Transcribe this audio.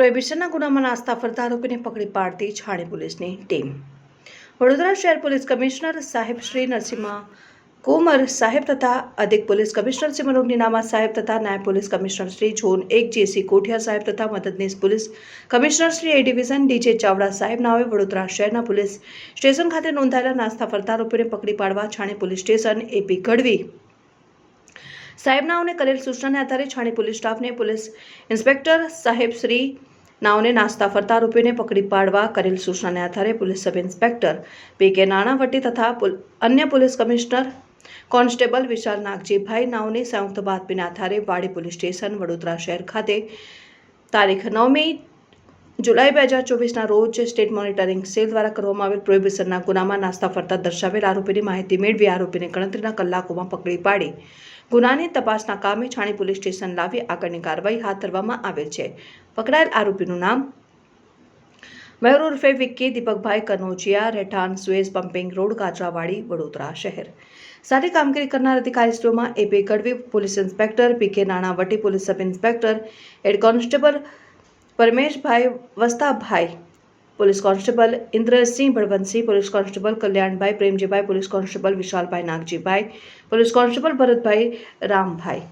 પ્રોહિબિશનના ગુનામાં નાસ્તા ફરતા આરોપીને પકડી પાડતી છાણી પોલીસની ટીમ. વડોદરા શહેર પોલીસ કમિશનર સાહેબ શ્રી નરસિંહા કુમર સાહેબ તથા અધિક પોલીસ કમિશનર મનોજ નીનામા સાહેબ તથા નાયબ પોલીસ કમિશનર શ્રી ઝોન એક જેસી કોઠિયા સાહેબ તથા મદદનીશ police commissioner Shri A division DJ Chavda સાહેબ નાવે વડોદરા શહેરના પોલીસ સ્ટેશન ખાતે નોંધાયેલા નાસ્તા ફરતા આરોપીને પકડી પાડવા Chhani police station AP Gadhvi સાહેબ નાઓને કરેલ સૂચનાને આધારે છાણી પોલીસ સ્ટાફને પોલીસ ઇન્સ્પેક્ટર સાહેબ શ્રી નાઓને નાસ્તા ફરતા આરોપીને પકડી પાડવા કરેલ સૂચનાને આધારે police sub inspector P K Nanavati તથા અન્ય police commissioner constable Vishal Nagjibhai નાવની સંયુક્ત બાતમીના આધારે વાડી પોલીસ સ્ટેશન વડોદરા શહેર ખાતે તારીખ નવમી જુલાઈ બે હજાર ચોવીસના રોજ સ્ટેટ મોનિટરિંગ સેલ દ્વારા કરવામાં આવેલ પ્રોહિબિશનના ગુનામાં નાસ્તા ફરતા દર્શાવેલ આરોપીની માહિતી મેળવી આરોપીને ગણતરીના કલાકોમાં પકડી પાડી. ગુનાની તપાસના કામે છાણી પોલીસ સ્ટેશન લાવી આગળની કાર્યવાહી હાથ ધરવામાં આવેલ છે. પકડાયેલ આરોપીનું નામ મયુર ઉર્ફે વિક્કી, દીપકભાઈ કનોજિયા, રહેઠાણ sewage pumping road Kachrawadi Vadodara શહેર. સાથે કામગીરી કરનાર અધિકારીશ્રીઓમાં AP Gadhvi, police inspector P K Nanavati, police sub inspector, head constable Parmeshbhai Vastabhai, police constable Indrasinh Bhalvantsinh police constable Kalyanbhai Premjibhai, police constable Vishalbhai Nagjibhai, police constable Bharatbhai Rambhai.